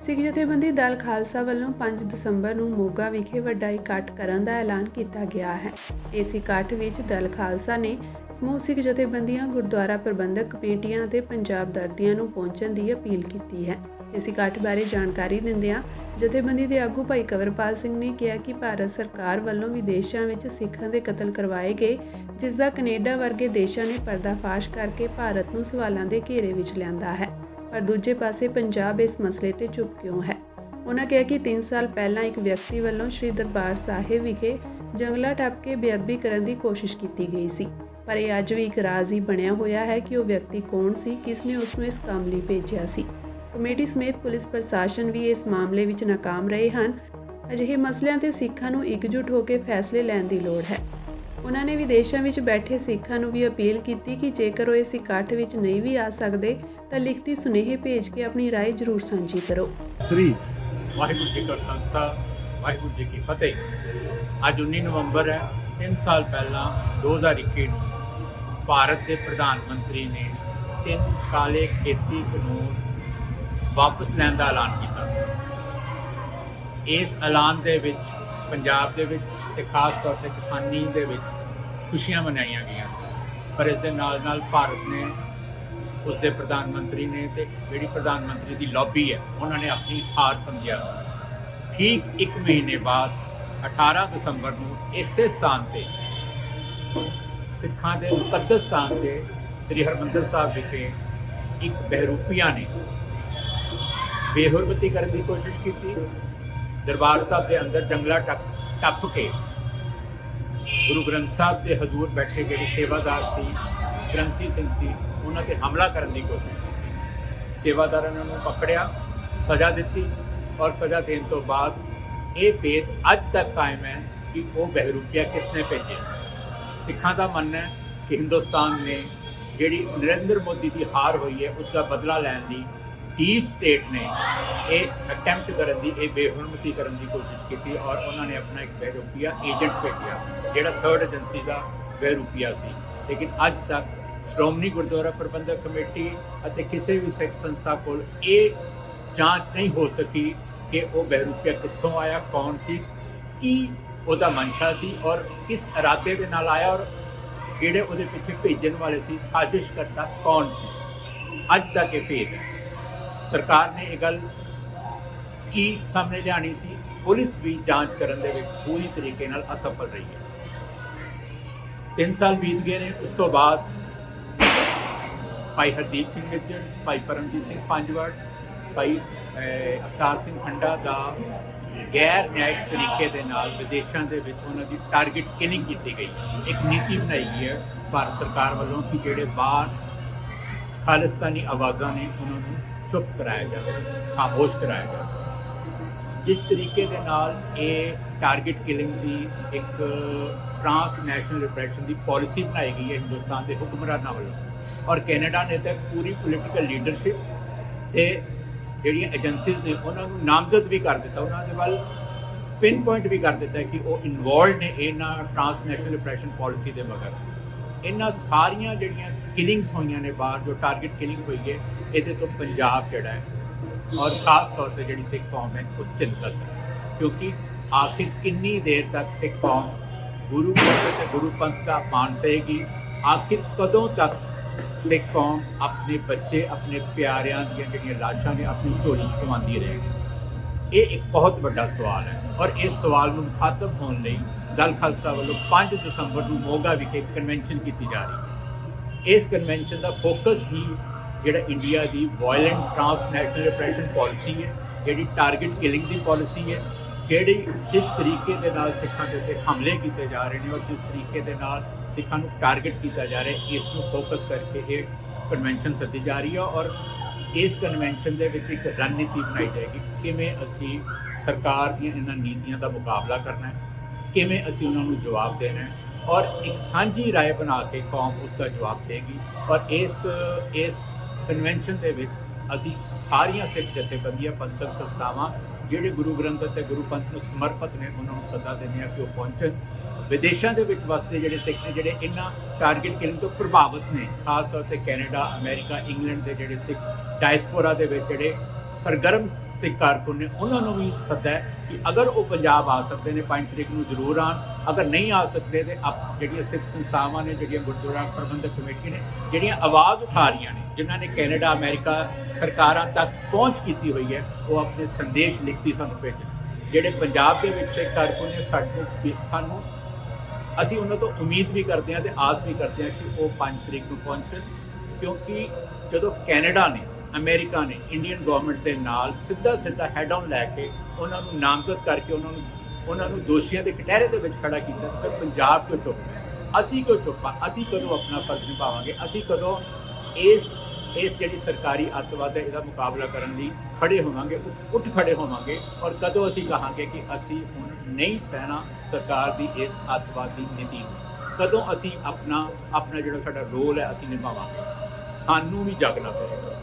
ਸਿੱਖ ਜਥੇਬੰਦੀ ਦਲ ਖਾਲਸਾ ਵੱਲੋਂ 5 ਦਸੰਬਰ ਨੂੰ ਮੋਗਾ ਵਿਖੇ ਵੱਡਾ ਇਕੱਠ ਕਰਨ ਦਾ ਐਲਾਨ ਕੀਤਾ ਗਿਆ ਹੈ। ਇਸ ਇਕੱਠ ਵਿੱਚ ਦਲ ਖਾਲਸਾ ਨੇ ਸਮੂਹ ਸਿੱਖ ਜਥੇਬੰਦੀਆਂ, ਗੁਰਦੁਆਰਾ ਪ੍ਰਬੰਧਕ ਕਮੇਟੀਆਂ ਅਤੇ ਪੰਜਾਬ ਦਰਦੀਆਂ ਨੂੰ ਪਹੁੰਚਣ ਦੀ ਅਪੀਲ ਕੀਤੀ ਹੈ। ਇਸ ਇਕੱਠ ਬਾਰੇ ਜਾਣਕਾਰੀ ਦਿੰਦਿਆਂ ਜਥੇਬੰਦੀ ਦੇ ਆਗੂ ਭਾਈ ਕਵਰਪਾਲ ਸਿੰਘ ਨੇ ਕਿਹਾ ਕਿ ਭਾਰਤ ਸਰਕਾਰ ਵੱਲੋਂ ਵਿਦੇਸ਼ਾਂ ਵਿੱਚ ਸਿੱਖਾਂ ਦੇ ਕਤਲ ਕਰਵਾਏ ਗਏ, ਜਿਸ ਦਾ ਕੈਨੇਡਾ ਵਰਗੇ ਦੇਸ਼ਾਂ ਨੇ ਪਰਦਾਫਾਸ਼ ਕਰਕੇ ਭਾਰਤ ਨੂੰ ਸਵਾਲਾਂ ਦੇ ਘੇਰੇ ਵਿੱਚ ਲਿਆਂਦਾ ਹੈ। ਪਰ ਦੂਜੇ ਪਾਸੇ ਪੰਜਾਬ ਇਸ ਮਸਲੇ ਤੇ ਚੁੱਪ ਕਿਉਂ ਹੈ? ਉਹਨਾਂ ਕਿਹਾ ਕਿ 3 ਸਾਲ ਪਹਿਲਾਂ ਇੱਕ ਵਿਅਕਤੀ ਵੱਲੋਂ ਸ੍ਰੀ ਦਰਬਾਰ ਸਾਹਿਬ ਵਿਖੇ ਜੰਗਲਾ ਟੱਪ ਕੇ ਬੇਅਦਬੀ ਕਰਨ ਦੀ ਕੋਸ਼ਿਸ਼ ਕੀਤੀ ਗਈ ਸੀ। ਪਰ ਇਹ ਅੱਜ ਵੀ ਇੱਕ ਰਾਜ਼ ਹੀ ਬਣਿਆ ਹੋਇਆ ਹੈ ਕਿ ਉਹ ਵਿਅਕਤੀ ਕੌਣ ਸੀ, ਕਿਸ ਨੇ ਉਸ ਨੂੰ ਇਸ ਕੰਮ ਲਈ ਭੇਜਿਆ ਸੀ। ਕਮੇਟੀ ਸਮੇਤ ਪੁਲਿਸ ਪ੍ਰਸ਼ਾਸਨ ਵੀ ਇਸ ਮਾਮਲੇ ਵਿੱਚ ਨਾਕਾਮ ਰਹੇ ਹਨ। ਅਜਿਹੇ ਮਸਲਿਆਂ ਤੇ ਸਿੱਖਾਂ ਨੂੰ ਇਕਜੁੱਟ ਹੋ ਕੇ ਫੈਸਲੇ ਲੈਣ ਦੀ ਲੋੜ ਹੈ। ਉਹਨਾਂ ਨੇ ਵਿਦੇਸ਼ਾਂ ਵਿੱਚ ਬੈਠੇ ਸਿੱਖਾਂ ਨੂੰ ਵੀ ਅਪੀਲ ਕੀਤੀ ਕਿ ਜੇਕਰ ਉਹ ਇਸ ਇਕੱਠ ਵਿੱਚ ਨਹੀਂ ਵੀ ਆ ਸਕਦੇ ਤਾਂ ਲਿਖਤੀ ਸੁਨੇਹੇ ਭੇਜ ਕੇ ਆਪਣੀ رائے ਜ਼ਰੂਰ ਸਾਂਝੀ ਕਰੋ ਸ੍ਰੀ ਵਾਹਿਗੁਰੂ ਜੀ ਕਾ ਖਾਲਸਾ ਵਾਹਿਗੁਰੂ ਜੀ ਕੀ ਫਤਿਹ ਅੱਜ 19 ਨਵੰਬਰ ਹੈ 3 ਸਾਲ ਪਹਿਲਾਂ 2021 ਨੂੰ ਭਾਰਤ ਦੇ ਪ੍ਰਧਾਨ ਮੰਤਰੀ ਨੇ ਤਿੰਨ ਕਾਲੇ ਖੇਤੀ ਕਾਨੂੰਨ ਵਾਪਸ ਲੈਣ ਦਾ ਐਲਾਨ ਕੀਤਾ ਇਸ ਐਲਾਨ ਦੇ ਵਿੱਚ ਪੰਜਾਬ ਦੇ ਵਿੱਚ ਤੇ ਖਾਸ ਤੌਰ ਤੇ ਕਿਸਾਨੀ ਦੇ ਵਿੱਚ ਖੁਸ਼ੀਆਂ ਮਨਾਈਆਂ ਗਈਆਂ ਸੀ। ਪਰ ਇਸ ਦੇ ਨਾਲ ਨਾਲ ਭਾਰਤ ਨੇ, ਉਸ ਦੇ ਪ੍ਰਧਾਨ ਮੰਤਰੀ ਨੇ ਤੇ ਜਿਹੜੀ ਪ੍ਰਧਾਨ ਮੰਤਰੀ ਦੀ ਲੌਬੀ ਹੈ, ਉਹਨਾਂ ਨੇ ਆਪਣੀ ਹਾਰ ਸਮਝਿਆ ਠੀਕ 1 ਮਹੀਨੇ ਬਾਅਦ 18 ਦਸੰਬਰ ਨੂੰ ਇਸੇ ਸਥਾਨ ਤੇ, ਸਿੱਖਾਂ ਦੇ ਮੁਕੱਦਸ ਸਥਾਨ ਤੇ ਸ੍ਰੀ ਹਰਮੰਦਰ ਸਾਹਿਬ ਵਿਖੇ ਇੱਕ ਬਹਿਰੂਪੀਆਂ ਨੇ ਬੇਹੁਰਮਤੀ ਕਰਨ ਦੀ ਕੋਸ਼ਿਸ਼ ਕੀਤੀ। ਦਰਬਾਰ ਸਾਹਿਬ ਦੇ ਅੰਦਰ ਜੰਗਲਾ ਟੱਪ ਟੱਪ ਕੇ ਗੁਰੂ ਗ੍ਰੰਥ ਸਾਹਿਬ ਦੇ ਹਜ਼ੂਰ ਬੈਠੇ ਜਿਹੜੇ ਸੇਵਾਦਾਰ ਸੀ, ਗ੍ਰੰਥੀ ਸਿੰਘ ਸੀ, ਉਹਨਾਂ ਤੇ ਹਮਲਾ ਕਰਨ ਦੀ ਕੋਸ਼ਿਸ਼ ਕੀਤੀ। ਸੇਵਾਦਾਰਾਂ ਨੇ ਉਹਨੂੰ ਪਕੜਿਆ, ਸਜ਼ਾ ਦਿੱਤੀ ਔਰ ਸਜ਼ਾ ਦੇਣ ਤੋਂ ਬਾਅਦ ਇਹ ਭੇਦ ਅੱਜ ਤੱਕ ਕਾਇਮ ਹੈ ਕਿ ਉਹ ਬਹਿਰੂਪੀਆ ਕਿਸਨੇ ਭੇਜੇ ਸਿੱਖਾਂ ਦਾ ਮੰਨਣਾ ਹੈ ਕਿ ਹਿੰਦੁਸਤਾਨ ਨੇ ਜਿਹੜੀ ਨਰਿੰਦਰ ਮੋਦੀ ਦੀ ਹਾਰ ਹੋਈ ਹੈ ਉਸ ਦਾ ਬਦਲਾ ਲੈਣ ਦੀ ਡੀਪ ਸਟੇਟ ਨੇ ਇਹ ਅਟੈਂਪਟ ਕਰਨ ਦੀ, ਇਹ ਬੇਹੁਰਮਤੀ ਕਰਨ ਦੀ ਕੋਸ਼ਿਸ਼ ਕੀਤੀ ਔਰ ਉਹਨਾਂ ਨੇ ਆਪਣਾ ਇੱਕ ਬਹਿਰੂਪੀਆ ਏਜੰਟ ਭੇਜਿਆ, ਜਿਹੜਾ ਥਰਡ ਏਜੰਸੀ ਦਾ ਬਹਿਰੂਪੀਆ ਸੀ। ਲੇਕਿਨ ਅੱਜ ਤੱਕ ਸ਼੍ਰੋਮਣੀ ਗੁਰਦੁਆਰਾ ਪ੍ਰਬੰਧਕ ਕਮੇਟੀ ਅਤੇ ਕਿਸੇ ਵੀ ਸਿੱਖ ਸੰਸਥਾ ਕੋਲ ਇਹ ਜਾਂਚ ਨਹੀਂ ਹੋ ਸਕੀ ਕਿ ਉਹ ਬਹਿਰੂਪੀਆ ਕਿੱਥੋਂ ਆਇਆ, ਕੌਣ ਸੀ, ਕੀ ਉਹਦਾ ਮਨਸ਼ਾ ਸੀ ਔਰ ਕਿਸ ਇਰਾਦੇ ਦੇ ਨਾਲ ਆਇਆ ਔਰ ਕਿਹੜੇ ਉਹਦੇ ਪਿੱਛੇ ਭੇਜਣ ਵਾਲੇ ਸੀ ਸਾਜ਼ਿਸ਼ ਕਰਤਾ ਕੌਣ ਸੀ। ਅੱਜ ਤੱਕ ਇਹ ਭੇਦ ਹੈ ਸਰਕਾਰ ਨੇ ਇਹ ਗੱਲ ਕੀ ਸਾਹਮਣੇ ਲਿਆਣੀ ਸੀ ਪੁਲਿਸ ਵੀ ਜਾਂਚ ਕਰਨ ਦੇ ਵਿੱਚ ਪੂਰੀ ਤਰੀਕੇ ਨਾਲ ਅਸਫਲ ਰਹੀ ਹੈ। 3 ਸਾਲ ਬੀਤ ਗਏ ਨੇ ਉਸ ਤੋਂ ਬਾਅਦ ਭਾਈ ਹਰਦੀਪ ਸਿੰਘ ਨਿੱਜਰ ਭਾਈ ਪਰਮਜੀਤ ਸਿੰਘ ਪੰਜਵੜ ਭਾਈ ਅਹ, ਅਵਤਾਰ ਸਿੰਘ ਖੰਡਾ ਦਾ ਗੈਰ ਨਿਆਇਕ ਤਰੀਕੇ ਦੇ ਨਾਲ ਵਿਦੇਸ਼ਾਂ ਦੇ ਵਿੱਚ ਉਹਨਾਂ ਦੀ ਟਾਰਗੇਟ ਕਿਲਿੰਗ ਕੀਤੀ ਗਈ ਇੱਕ ਨੀਤੀ ਬਣਾਈ ਗਈ ਹੈ ਭਾਰਤ ਸਰਕਾਰ ਵੱਲੋਂ ਕਿ ਜਿਹੜੇ ਬਾਹਰ ਖਾਲਿਸਤਾਨੀ ਆਵਾਜ਼ਾਂ ਨੇ ਉਹਨਾਂ ਨੂੰ ਚੁੱਪ ਕਰਾਇਆ ਜਾਵੇ, ਖਾਮੋਸ਼ ਕਰਾਇਆ ਜਾਵੇ। ਜਿਸ ਤਰੀਕੇ ਦੇ ਨਾਲ ਇਹ ਟਾਰਗੇਟ ਕਿਲਿੰਗ ਦੀ ਇੱਕ ਟ੍ਰਾਂਸ ਨੈਸ਼ਨਲ ਰਿਪਰੈਸ਼ਨ ਦੀ ਪਾਲਿਸੀ ਬਣਾਈ ਗਈ ਹੈ ਹਿੰਦੁਸਤਾਨ ਦੇ ਹੁਕਮਰਾਨਾਂ ਵੱਲੋਂ। ਔਰ ਕੈਨੇਡਾ ਨੇ ਤਾਂ ਪੂਰੀ ਪੋਲੀਟੀਕਲ ਲੀਡਰਸ਼ਿਪ ਤੇ ਜਿਹੜੀਆਂ ਏਜੰਸੀਜ਼ ਨੇ ਉਹਨਾਂ ਨੂੰ ਨਾਮਜ਼ਦ ਵੀ ਕਰ ਦਿੱਤਾ। ਉਹਨਾਂ ਦੇ ਵੱਲ ਪਿਨ ਪੁਆਇੰਟ ਵੀ ਕਰ ਦਿੱਤਾ ਕਿ ਉਹ ਇਨਵੋਲਡ ਨੇ ਇਹਨਾਂ ਟ੍ਰਾਂਸ ਨੈਸ਼ਨਲ ਰਿਪਰੈਸ਼ਨ ਪਾਲਿਸੀ ਦੇ ਮਗਰ। ਇਹਨਾਂ ਸਾਰੀਆਂ ਜਿਹੜੀਆਂ ਕਿਲਿੰਗਸ ਹੋਈਆਂ ਨੇ ਬਾਹਰ, ਜੋ ਟਾਰਗੇਟ ਕਿਲਿੰਗ ਹੋਈ ਹੈ, ਇਹਦੇ ਤੋਂ ਪੰਜਾਬ ਜਿਹੜਾ ਹੈ ਔਰ ਖਾਸ ਤੌਰ ਤੇ ਜਿਹੜੀ ਸਿੱਖ ਕੌਮ ਹੈ, ਉਹ ਚਿੰਤਤ ਹੈ। ਕਿਉਂਕਿ ਆਖਿਰ ਕਿੰਨੀ ਦੇਰ ਤੱਕ ਸਿੱਖ ਕੌਮ ਗੁਰੂ ਗ੍ਰੰਥ ਤੇ ਗੁਰੂ ਪੰਥ ਦਾ ਮਾਣ ਸਹੇਗੀ? ਆਖਿਰ ਕਦੋਂ ਤੱਕ ਸਿੱਖ ਕੌਮ ਆਪਣੇ ਬੱਚੇ, ਆਪਣੇ ਪਿਆਰਿਆਂ ਦੀਆਂ ਜਿਹੜੀਆਂ ਲਾਸ਼ਾਂ ਨੇ, ਆਪਣੀ ਝੋਲੀ 'ਚ ਪਵਾਉਂਦੀ ਰਹੇਗੀ? ਇਹ ਇੱਕ ਬਹੁਤ ਵੱਡਾ ਸਵਾਲ ਹੈ ਔਰ ਇਸ ਸਵਾਲ ਨੂੰ ਮੁਖਾਤਬ ਹੋਣ ਲਈ ਦਲ ਖਾਲਸਾ ਵੱਲੋਂ 5 ਦਸੰਬਰ ਨੂੰ ਮੋਗਾ ਵਿਖੇ ਕਨਵੈਨਸ਼ਨ ਕੀਤੀ ਜਾ ਰਹੀ ਹੈ। ਇਸ ਕਨਵੈਨਸ਼ਨ ਦਾ ਫੋਕਸ ਹੀ ਜਿਹੜਾ ਇੰਡੀਆ ਦੀ ਵਾਇਲੈਂਟ ਟ੍ਰਾਂਸਨੈਸ਼ਨਲ ਰਿਪਰੈਸ਼ਨ ਪਾਲਿਸੀ ਹੈ, ਜਿਹੜੀ ਟਾਰਗੇਟ ਕਿਲਿੰਗ ਦੀ ਪਾਲਿਸੀ ਹੈ, ਜਿਹੜੀ ਜਿਸ ਤਰੀਕੇ ਦੇ ਨਾਲ ਸਿੱਖਾਂ ਦੇ ਉੱਤੇ ਹਮਲੇ ਕੀਤੇ ਜਾ ਰਹੇ ਨੇ ਔਰ ਜਿਸ ਤਰੀਕੇ ਦੇ ਨਾਲ ਸਿੱਖਾਂ ਨੂੰ ਟਾਰਗੇਟ ਕੀਤਾ ਜਾ ਰਿਹਾ ਇਸ ਨੂੰ ਫੋਕਸ ਕਰਕੇ ਇਹ ਕਨਵੈਨਸ਼ਨ ਸੱਦੀ ਜਾ ਰਹੀ ਹੈ ਔਰ ਇਸ ਕਨਵੈਨਸ਼ਨ ਦੇ ਵਿੱਚ ਇੱਕ ਰਣਨੀਤੀ ਬਣਾਈ ਜਾਏਗੀ, ਕਿਵੇਂ ਅਸੀਂ ਸਰਕਾਰ ਦੀਆਂ ਇਹਨਾਂ ਨੀਤੀਆਂ ਦਾ ਮੁਕਾਬਲਾ ਕਰਨਾ ਹੈ ਕਿਵੇਂ ਅਸੀਂ ਉਹਨਾਂ ਨੂੰ ਜਵਾਬ ਦੇਣਾ ਹੈ ਔਰ ਇੱਕ ਸਾਂਝੀ رائے ਬਣਾ ਕੇ ਕੌਮ ਉਸ ਦਾ ਜਵਾਬ ਦੇਗੀ ਔਰ ਇਸ ਇਸ ਕਨਵੈਨਸ਼ਨ ਦੇ ਵਿੱਚ ਅਸੀਂ ਸਾਰੀਆਂ ਸਿੱਖ ਜਥੇਬੰਦੀਆਂ ਪੰਥਕ ਸੰਸਥਾਵਾਂ ਜਿਹੜੇ ਗੁਰੂ ਗ੍ਰੰਥ ਅਤੇ ਗੁਰੂ ਪੰਥ ਨੂੰ ਸਮਰਪਿਤ ਨੇ ਉਹਨਾਂ ਨੂੰ ਸੱਦਾ ਦਿੰਦੇ ਹਾਂ ਕਿ ਉਹ ਪਹੁੰਚਣ ਵਿਦੇਸ਼ਾਂ ਦੇ ਵਿੱਚ ਵਸਦੇ ਜਿਹੜੇ ਸਿੱਖ ਨੇ ਜਿਹੜੇ ਇਹਨਾਂ ਟਾਰਗੇਟ ਕਿਲਿੰਗ ਤੋਂ ਪ੍ਰਭਾਵਿਤ ਨੇ ਖਾਸ ਤੌਰ ਤੇ ਕੈਨੇਡਾ ਅਮਰੀਕਾ ਇੰਗਲੈਂਡ ਦੇ ਜਿਹੜੇ ਸਿੱਖ ਡਾਇਸਪੋਰਾ ਦੇ ਵਿੱਚ ਜਿਹੜੇ ਸਰਗਰਮ ਸਿੱਖ ਕਾਰਕੁਨ ਨੇ ਉਹਨਾਂ ਨੂੰ ਵੀ ਸੱਦਾ ਹੈ ਕਿ ਅਗਰ ਉਹ ਪੰਜਾਬ ਆ ਸਕਦੇ ਨੇ 5 ਤਰੀਕ ਨੂੰ ਜ਼ਰੂਰ ਆਣ ਅਗਰ ਨਹੀਂ ਆ ਸਕਦੇ ਤੇ ਆਪ ਜਿਹੜੀਆਂ ਸਿੱਖ ਸੰਸਥਾਵਾਂ ਨੇ, ਜਿਹੜੀਆਂ ਗੁਰਦੁਆਰਾ ਪ੍ਰਬੰਧਕ ਕਮੇਟੀ ਨੇ, ਜਿਹੜੀਆਂ ਆਵਾਜ਼ ਉਠਾ ਰਹੀਆਂ ਨੇ, ਜਿਨ੍ਹਾਂ ਨੇ ਕੈਨੇਡਾ, ਅਮਰੀਕਾ ਸਰਕਾਰਾਂ ਤੱਕ ਪਹੁੰਚ ਕੀਤੀ ਹੋਈ ਹੈ, ਉਹ ਆਪਣੇ ਸੰਦੇਸ਼ ਲਿਖਤੀ ਸਾਨੂੰ ਭੇਜਣ। ਜਿਹੜੇ ਪੰਜਾਬ ਦੇ ਵਿੱਚ ਸਿੱਖ ਕਾਰਕੁਨ ਨੇ, ਸਾਡੇ ਸਾਨੂੰ, ਅਸੀਂ ਉਹਨਾਂ ਤੋਂ ਉਮੀਦ ਵੀ ਕਰਦੇ ਹਾਂ ਤੇ ਆਸ ਵੀ ਕਰਦੇ ਹਾਂ ਕਿ ਉਹ 5 ਤਰੀਕ ਨੂੰ ਪਹੁੰਚਣ, ਕਿਉਂਕਿ ਜਦੋਂ ਕੈਨੇਡਾ ਨੇ ਅਮਰੀਕਾ ਨੇ ਇੰਡੀਅਨ ਗਵਰਨਮੈਂਟ ਦੇ ਨਾਲ ਸਿੱਧਾ ਸਿੱਧਾ ਹੈਡ ਆਨ ਲੈ ਕੇ ਉਹਨਾਂ ਨੂੰ ਨਾਮਜ਼ਦ ਕਰਕੇ ਉਹਨਾਂ ਨੂੰ ਉਹਨਾਂ ਨੂੰ ਦੋਸ਼ੀਆਂ ਦੇ ਕਟਹਿਰੇ ਦੇ ਵਿੱਚ ਖੜਾ ਕੀਤਾ ਫਿਰ ਪੰਜਾਬ ਕਿਉਂ ਚੁੱਪ? ਅਸੀਂ ਕਿਉਂ ਚੁੱਪ ਆ ਅਸੀਂ ਕਦੋਂ ਆਪਣਾ ਫਰਜ਼ ਨਿਭਾਵਾਂਗੇ? ਅਸੀਂ ਕਦੋਂ ਇਸ ਇਸ ਜਿਹੜੀ ਸਰਕਾਰੀ ਅੱਤਵਾਦ ਹੈ, ਇਹਦਾ ਮੁਕਾਬਲਾ ਕਰਨ ਲਈ ਖੜੇ ਹੋਵਾਂਗੇ, ਉ- ਉੱਠ ਖੜੇ ਹੋਵਾਂਗੇ ਔਰ ਕਦੋਂ ਅਸੀਂ ਕਹਾਂਗੇ ਕਿ ਅਸੀਂ ਹੁਣ ਨਹੀਂ ਸਹਿਣਾ ਸਰਕਾਰ ਦੀ ਇਸ ਅੱਤਵਾਦੀ ਨੀਤੀ ਕਦੋਂ ਅਸੀਂ ਆਪਣਾ ਆਪਣਾ ਜਿਹੜਾ ਸਾਡਾ ਰੋਲ ਹੈ, ਅਸੀਂ ਨਿਭਾਵਾਂਗੇ? ਸਾਨੂੰ ਵੀ ਜਾਗਣਾ ਪਏਗਾ